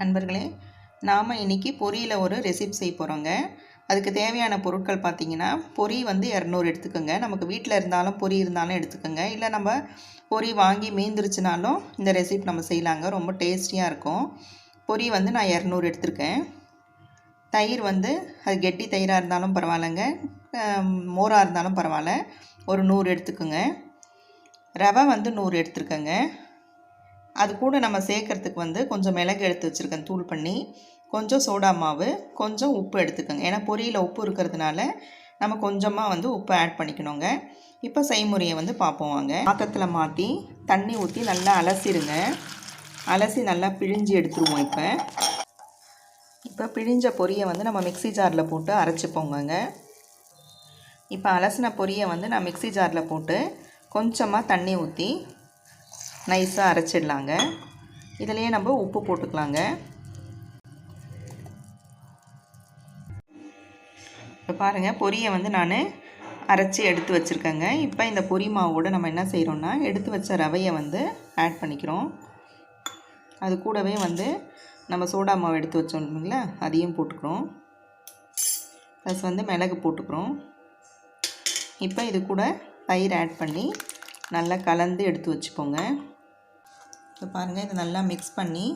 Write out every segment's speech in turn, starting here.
நண்பர்களே நாம் இன்றைக்கி பொரியில் ஒரு ரெசிபி செய்ய போகிறோங்க அதுக்கு தேவையான பொருட்கள் பார்த்திங்கன்னா பொரி வந்து இரநூறு எடுத்துக்கோங்க. நமக்கு வீட்டில் இருந்தாலும் பொரி இருந்தாலும் எடுத்துக்கோங்க. இல்லை நம்ம பொரி வாங்கி மீந்துருச்சுனாலும் இந்த ரெசிபி நம்ம செய்யலாங்க. ரொம்ப டேஸ்டியாக இருக்கும். பொரி வந்து நான் இரநூறு எடுத்திருக்கேன். தயிர் வந்து அது கெட்டி தயிராக இருந்தாலும் பரவாயில்லைங்க. மோராக இருந்தாலும் பரவாயில்ல. ஒரு நூறு எடுத்துக்கோங்க. ரவை வந்து நூறு எடுத்துருக்கேங்க. அது கூட நம்ம சேர்க்கறதுக்கு வந்து கொஞ்சம் மிளகு எடுத்து வச்சுருக்கேன் தூள் பண்ணி. கொஞ்சம் சோடா மாவு கொஞ்சம் உப்பு எடுத்துக்கோங்க. ஏன்னா பொரியில் உப்பு இருக்கிறதுனால நம்ம கொஞ்சமாக வந்து உப்பு ஆட் பண்ணிக்கணுங்க. இப்போ செய்முறையை வந்து பார்ப்போம் வாங்க. பாத்திரத்தில் மாற்றி தண்ணி ஊற்றி நல்லா அலசிடுங்க. அலசி நல்லா பிழிஞ்சு எடுத்துருவோம் இப்போ. இப்போ பிழிஞ்ச பொரியை வந்து நம்ம மிக்சி ஜாரில் போட்டு அரைச்சிப்போங்க இப்போ அலசின பொரியை வந்து நான் மிக்சி ஜாரில் போட்டு கொஞ்சமாக தண்ணி ஊற்றி நைஸாக அரைச்சிடலாங்க. இதுலேயே நம்ம உப்பு போட்டுக்கலாங்க. இப்போ பாருங்கள் பொரியை வந்து நான் அரைச்சி எடுத்து வச்சுருக்கேங்க. இப்போ இந்த பொரி மாவோடு நம்ம என்ன செய்கிறோன்னா எடுத்து வச்ச ரவையை வந்து ஆட் பண்ணிக்கிறோம். அது கூடவே வந்து நம்ம சோடா மாவு எடுத்து வச்சோம் இல்லைங்களா அதையும் போட்டுக்கிறோம். ப்ளஸ் வந்து மிளகு போட்டுக்கிறோம். இப்போ இது கூட தயிர் ஆட் பண்ணி நல்லா கலந்து எடுத்து வச்சுக்கோங்க. இப்போ பாருங்கள் இதை நல்லா மிக்ஸ் பண்ணி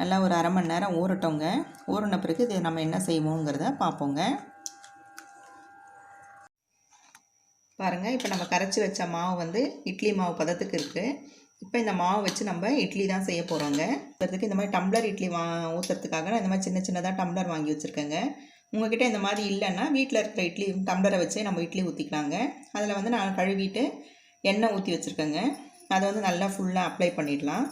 நல்லா ஒரு அரை மணி நேரம் ஊறட்டோங்க ஊறின பிறகு இதை நம்ம என்ன செய்வோங்கிறத பார்ப்போங்க. பாருங்கள் இப்போ நம்ம கரைச்சி வச்ச மாவு வந்து இட்லி மாவு பதத்துக்கு இருக்குது இப்போ இந்த மாவு வச்சு நம்ம இட்லி தான் செய்ய போகிறோங்க இப்போதுக்கு இந்த மாதிரி டம்ளர் இட்லி வா ஊற்றுறதுக்காக நான் இந்த மாதிரி சின்ன சின்னதாக டம்ளர் வாங்கி வச்சுருக்கேங்க. உங்ககிட்ட இந்த மாதிரி இல்லைன்னா வீட்டில் இருக்கிற இட்லி டம்ளரை வச்சே நம்ம இட்லி ஊற்றிக்கலாங்க அதில் வந்து நான் கழுவிட்டு எண்ணெய் ஊற்றி வச்சுருக்கேங்க. அதை வந்து நல்லா ஃபுல்லாக அப்ளை பண்ணிடலாம்.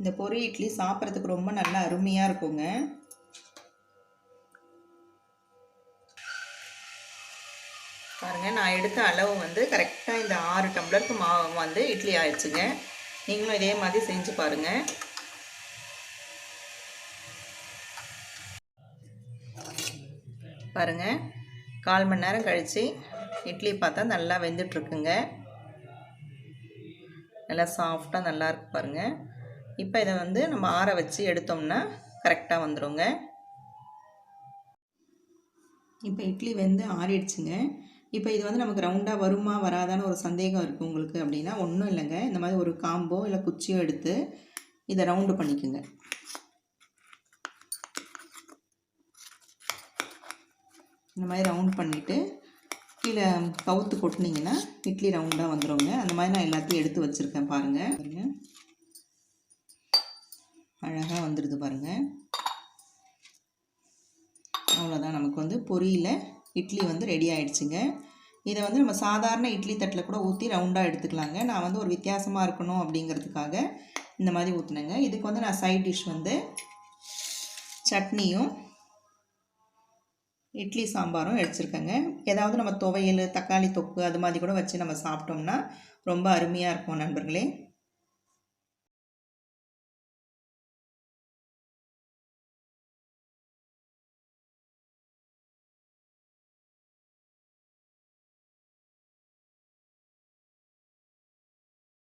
இந்த பொரி இட்லி சாப்பிட்றதுக்கு ரொம்ப நல்லா அருமையாக இருக்குங்க. பாருங்கள் நான் எடுத்த அளவு வந்து கரெக்டாக இந்த ஆறு டம்ளருக்கு மாவு வந்து இட்லி ஆயிடுச்சுங்க. நீங்களும் இதே மாதிரி செஞ்சு பாருங்கள் பாருங்கள் கால் மணி நேரம் கழித்து இட்லி பார்த்தா நல்லா வெந்துட்டுருக்குங்க. நல்லா சாஃப்டாக நல்லா இருக்கு பாருங்கள் இப்போ இதை வந்து நம்ம ஆற வச்சு எடுத்தோம்னா கரெக்டாக வந்துடுங்க இப்போ இட்லி வெந்து ஆறிடுச்சுங்க. இப்போ இது வந்து நமக்கு ரவுண்டாக வருமா வராதான்னு ஒரு சந்தேகம் இருக்குது உங்களுக்கு அப்படின்னா ஒன்றும் இல்லைங்க. இந்த மாதிரி ஒரு காம்போ இல்லை குச்சியோ எடுத்து இதை ரவுண்டு பண்ணிக்கோங்க. இந்த மாதிரி ரவுண்ட் பண்ணிவிட்டு கீழே கவுத்து கொட்டினீங்கன்னா இட்லி ரவுண்டாக வந்துடுங்க அந்த மாதிரி நான் எல்லாத்தையும் எடுத்து வச்சுருக்கேன் பாருங்கள் பாருங்கள் அழகாக வந்துடுது பாருங்கள் அவ்வளோதான் நமக்கு வந்து பொரியில். இட்லி வந்து ரெடி ஆகிடுச்சுங்க இதை வந்து நம்ம சாதாரண இட்லி தட்டில் கூட ஊற்றி ரவுண்டாக எடுத்துக்கலாங்க. நான் வந்து ஒரு வித்தியாசமாக இருக்கணும் அப்படிங்கிறதுக்காக இந்த மாதிரி ஊற்றுனேங்க இதுக்கு வந்து நான் சைட் டிஷ் வந்து சட்னியும் இட்லி சாம்பாரும் எடுத்துருக்கேங்க. ஏதாவது நம்ம துவையல் தக்காளி தொக்கு அது மாதிரி கூட வச்சு நம்ம சாப்பிட்டோம்னா ரொம்ப அருமையாக இருக்கும் நண்பர்களே.